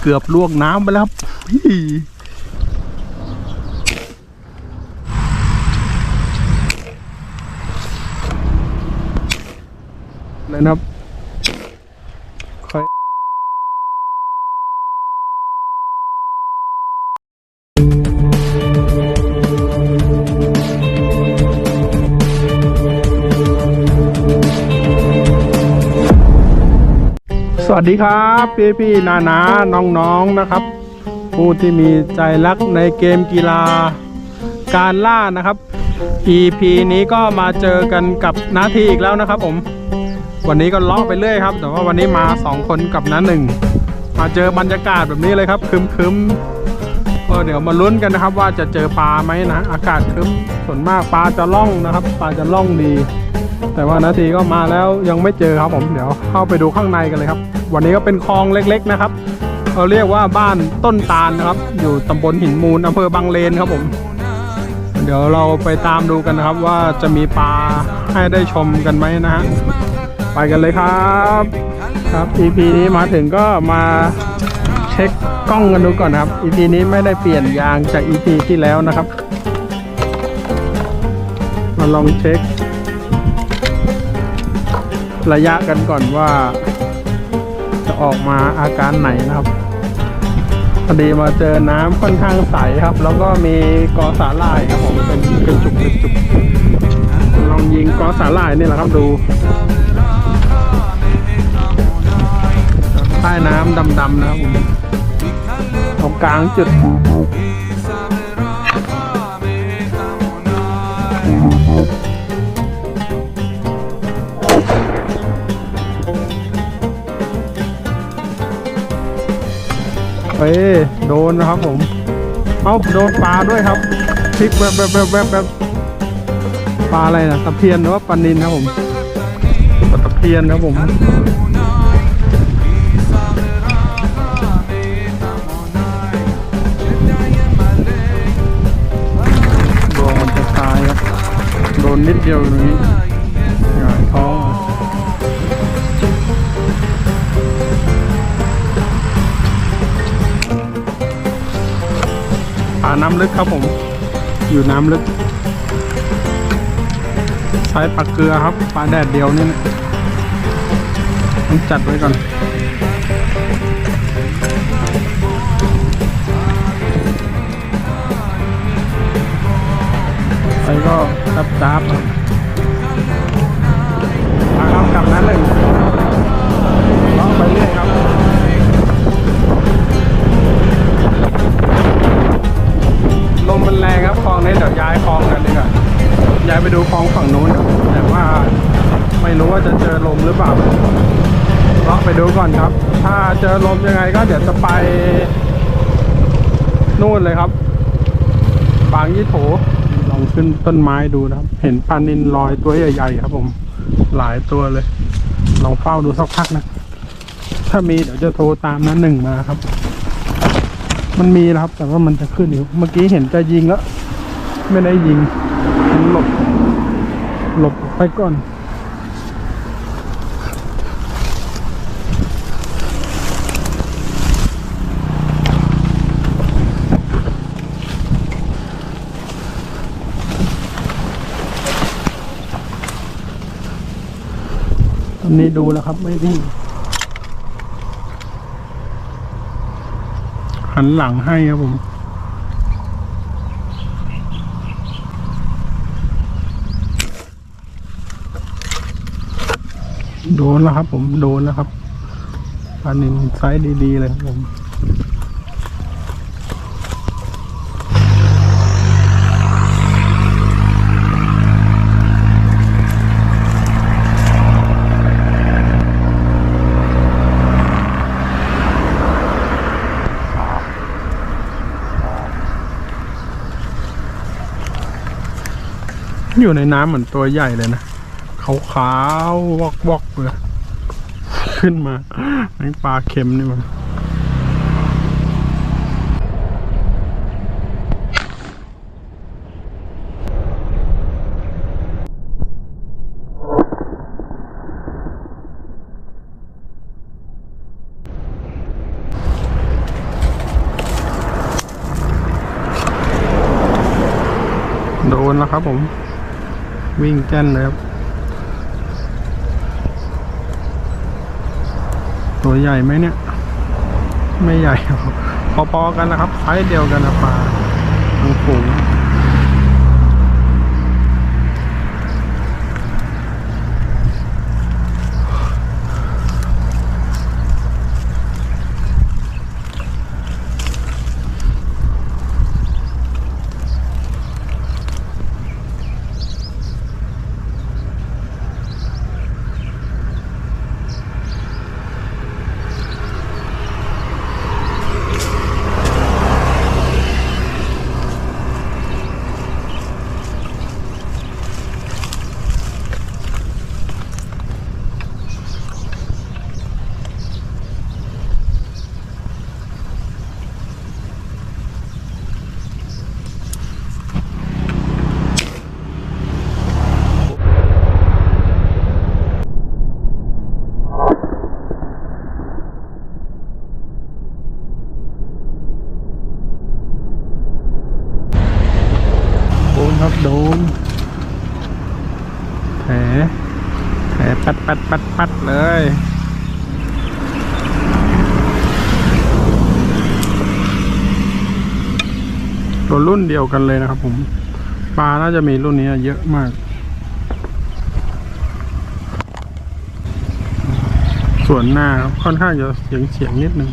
เกือบลวกน้ำไปแล้วครับพี่นะครับ สวัสดีครับพี่พี่ๆนานาน้องๆนะครับ ผู้ที่มีใจรักในเกมกีฬา การล่านะครับ EP นี้ก็มาเจอกันกับนาทีอีกแล้วนะครับ ผม วันนี้ก็เลาะไปเรื่อยครับ แต่ว่าวันนี้มาสองคนกับน้าหนึ่งมาเจอบรรยากาศแบบนี้เลยครับครึมๆก็เดี๋ยวมาลุ้นกันนะครับ ว่าจะเจอปลาไหมนะ อากาศคึมส่วนมากปลาจะล่องนะครับ ปลาจะล่องดีแต่ว่านาทีก็มาแล้วยังไม่เจอครับผมเดี๋ยวเข้าไปดูข้างในกันเลยครับ วันนี้ก็เป็นคลองเล็กๆนะครับ เราเรียกว่าบ้านต้นตาลนะครับ อยู่ตำบลหินมูลอำเภอบางเลนครับผม เดี๋ยวเราไปตามดูกันนะครับว่าจะมีปลาให้ได้ชมกันไหมนะฮะไปกันเลยครับครับ EP นี้มาถึงก็มาเช็คกล้องกันดูก่อนนะครับ EP นี้ไม่ได้เปลี่ยนยางจาก EP ที่แล้วนะครับ มาลองเช็ค ระยะกันก่อนว่า จะออกมาอาการไหนนะครับพอดีมาเจอน้ำค่อนข้างใสครับ แล้วก็มีกอสาหร่ายครับผมเป็นกระจุกกระจุกลองยิงกอสาหร่ายนี่แหละครับดูใต้น้ำดำๆนะครับผมตรงกลางจุด เฮ้ยโดนนะครับผม เอาโดนปลาด้วยครับพลิกแบบแบบแบบแบบแบบปลาอะไรนะตะเพียนหรือว่าปลานินครับผมปลาตะเพียนครับผมดวงมันจะตายครับ โดนนิดเดียวอย่างนี้ ลึกครับผม อยู่น้ำลึก ใช้ปลาเกลือครับ ปลาแดดเดียวนี่นะต้องจัดไว้ก่อน ไปก็จับจับๆครับมาครับกลับนั้นเลยเลาะไปเรื่อยครับ นี้เดี๋ยวย้ายคลองกันดีกว่าย้ายไปดูคลองฝั่งนู้นแต่ว่าไม่รู้ว่าจะเจอลมหรือเปล่าเลาะไปดูก่อนครับ ถ้าเจอลมยังไงก็เดี๋ยวจะไปนู่นเลยครับ บางยี่โถลองขึ้นต้นไม้ดูนะครับ เห็นปลานินลอยตัวใหญ่ๆครับผม หลายตัวเลย ลองเฝ้าดูสักพักนะ ถ้ามีเดี๋ยวจะโทรตามนั้นหนึ่งมาครับ มันมีนะครับ แต่ว่ามันจะขึ้นอยู่ เมื่อกี้เห็นจะยิงแล้ว ไม่ได้ยิงมันหลบ หลบไปก่อนตอนนี้ดูแล้วครับ ไม่วิ่งหันหลังให้ครับผม ดนแล้วครับ ผมโดนแล้วครับปลานินไซส์ดีๆเลยครับผมอยู่ในน้ำเหมือนตัวใหญ่เลยนะ ขาวๆวอกวอกเลยขึ้นมาไอ้ปลาเค็มนี่มันโดนแล้วครับผม วิ่งแจ้นเลยครับ ตัวใหญ่ไหมเนี่ย ไม่ใหญ่พอๆกันนะครับไซส์เดียวกันนะปลาทั้งฝูงโดนครับโดนแผลแผล ปัดปัดปัดเลย ตัวรุ่นเดียวกันเลยนะครับผม ปลาน่าจะมีรุ่นนี้เยอะมาก ส่วนหน้าค่อนข้างจะเสียงเสียงนิดนึง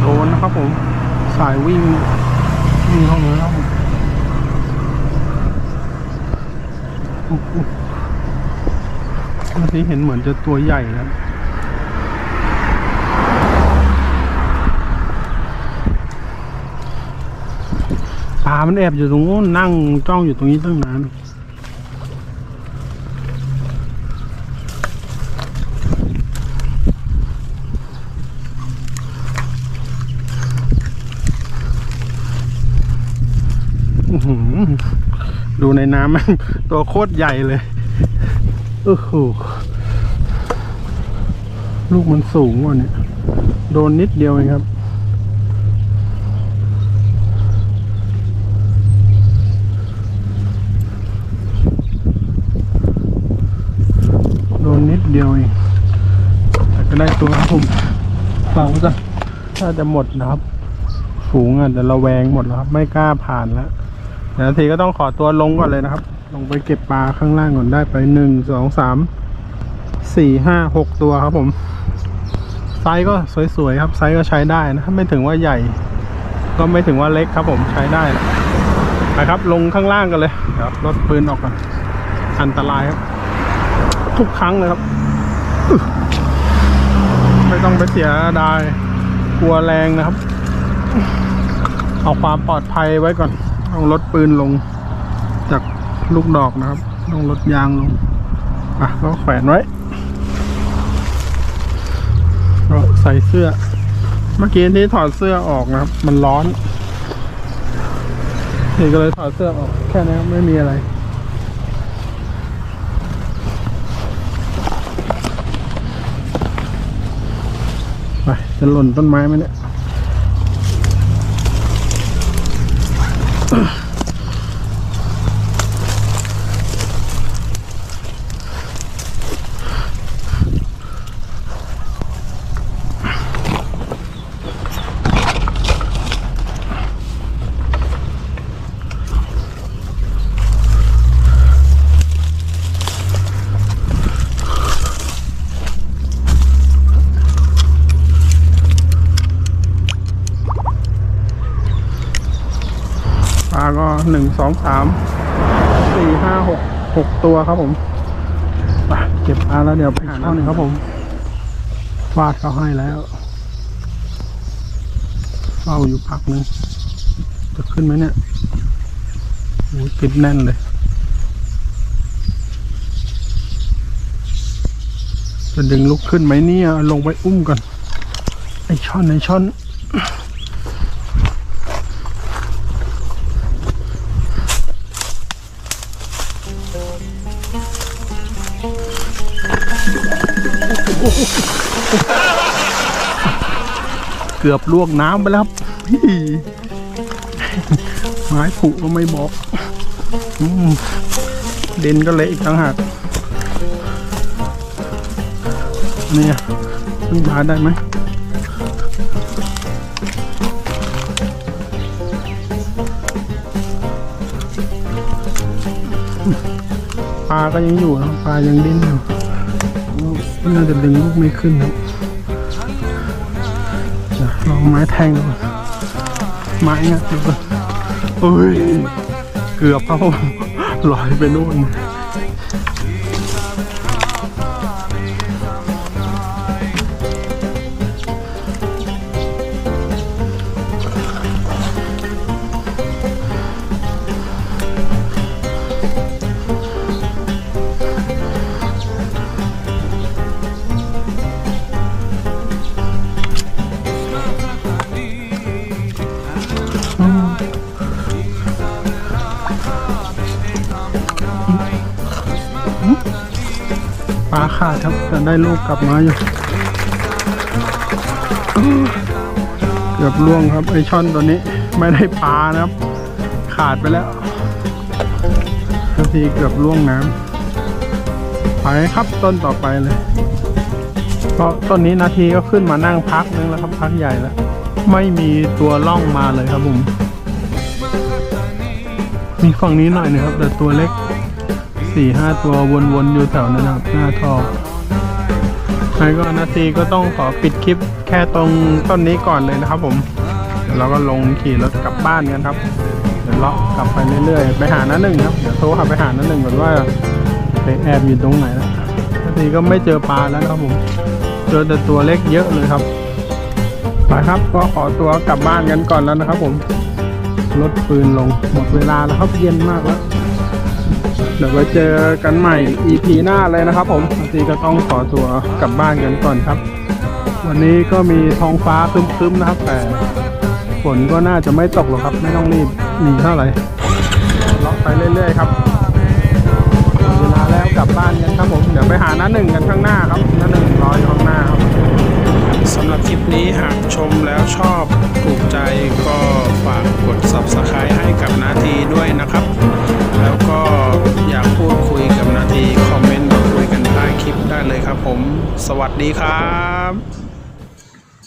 โดนนะครับผม สาย วิ่งวิ่งเข้ามาแล้วโอ้โหเมื่อกี้เห็นเหมือนจะตัวใหญ่นะปลามันแอบอยู่ตรงนู้นนั่งจ้องอยู่ตรงนี้ตั้งนาน อื้อหือดู ในน้ำมันตัวโคตรใหญ่เลยโอ้โหลูกมันสูงว่าเนี่ย โดนนิดเดียวเองครับ โดนนิดเดียวเอง แต่ก็ได้ตัวครับผมเปล่าจ้ะถ้าจะหมดนะครับ ฝูงอาจจะระแวงหมดแล้วครับ ไม่กล้าผ่านแล้ว เดี๋ยวทีก็ต้องขอตัวลงก่อนเลยนะครับ ลงไปเก็บปลาข้างล่างก่อนได้ไปหนึ่งสองสามสี่ห้าหกตัวครับผมไซส์ก็สวยๆครับไซส์ก็ใช้ได้นะไม่ถึงว่าใหญ่ ก็ไม่ถึงว่าเล็กครับผมใช้ได้แหละไปครับ ลงข้างล่างกันเลยเดี๋ยวรถปืนออกก่อนอันตรายครับ ทุกครั้งเลยครับ ไม่ต้องไปเสียดายกลัวแรงนะครับ เอาความปลอดภัยไว้ก่อน ต้องลดปืนลง จากลูกดอกนะครับ ต้องลดยางลงอะก็แขวนไว้ก็ใส่เสื้อ เมื่อกี้ที่ถอดเสื้อออกนะครับ มันร้อนนี่ก็เลยถอดเสื้อออกแค่นี้ไม่มีอะไรไปจะหล่นต้นไม้ไหมเนี่ย Ugh. หนึ่งสองสามสี่ห้าหกหกตัวครับผมไปเก็บปลาแล้วเดี๋ยวไปหาข้าหนึ่งครับผมฟาดเขาให้แล้วเฝ้าอยู่พักหนึงจะขึ้นไหมเนี่ยโอ้ยปิดแน่นเลยจะดึงลุกขึ้นไหมเนี่ย ลงไปอุ้มก่อนไอช่อนไอช่อน เกือบลวกน้ำไปแล้วครับพี่ไม้ผุก็ไม่บอกเด่นก็เละอีกต่างหากนี่ยพึ่งพาได้ไหมปลาก็ยังอยู่นะปลายังดิ้นอยู่น่าจะดึงลูกไม่ขึ้นครับจะ ไม้แทงดูไม้เงี้ยดูก่อนเอ้ย เกือบเข้าลอยไปนู่น ปลาขาดครับแต่ได้ลูกกลับมาอยู่เกือบล่วงครับไอช่อนตัวนี้ ไม่ได้ปลานะครับ ขาดไปแล้วนาทีเกือบล่วงน้ำไปครับต้นต่อไปเลยเพราะต้นนี้นาทีก็ขึ้นมานั่งพักนึงแล้วครับพักใหญ่แล้วไม่มีตัวล่องมาเลยครับผมมีฝั่งนี้หน่อยนะครับแต่ตัวเล็ก สี่ห้าตัววนๆอยู่แถวนั้นครับหน้าท่อใครก็นาทีก็ต้องขอปิดคลิปแค่ตรงต้นนี้ก่อนเลยนะครับ ผมเดี๋ยวเราก็ลงขี่รถกลับบ้านกันครับ เดี๋ยวเลาะกลับไปเรื่อยๆ ไปหาน้าหนึ่งครับเดี๋ยวโทรหาไปหาน้าหนึ่งก่อนว่าไปแอบอยู่ตรงไหนแล้วนาทีก็ไม่เจอปลาแล้วนะครับผมเจอแต่ตัวเล็กเยอะเลยครับไปครับก็ขอตัวกลับบ้านกันก่อนแล้วนะครับ ผมรถปืนลงหมดเวลาแล้วครับเย็นมากแล้ว เดี๋ยวไว้เจอกันใหม่ EP หน้าเลยนะครับ ผมบางทีก็ต้องขอตัวกลับบ้านกันก่อนครับ วันนี้ก็มีท้องฟ้าครึ้มๆนะครับ แต่ฝนก็น่าจะไม่ตกหรอกครับ ไม่ต้องรีบหนีเท่าไหร่เลาะไปเรื่อยๆครับเวลาแล้วกลับบ้านกันครับผมเดี๋ยวไปหาน้าหนึ่งกันข้างหน้าครับน้าหนึ่งรออยู่ข้างหน้าครับสำหรับคลิปนี้หากชมแล้วชอบถูกใจก็ฝากกด subscribe ให้กับนาทีด้วยนะครับ แล้วก็อยากพูดคุยกับนาทีคอมเมนต์มาคุยกันใต้คลิปได้เลยครับผม สวัสดีครับ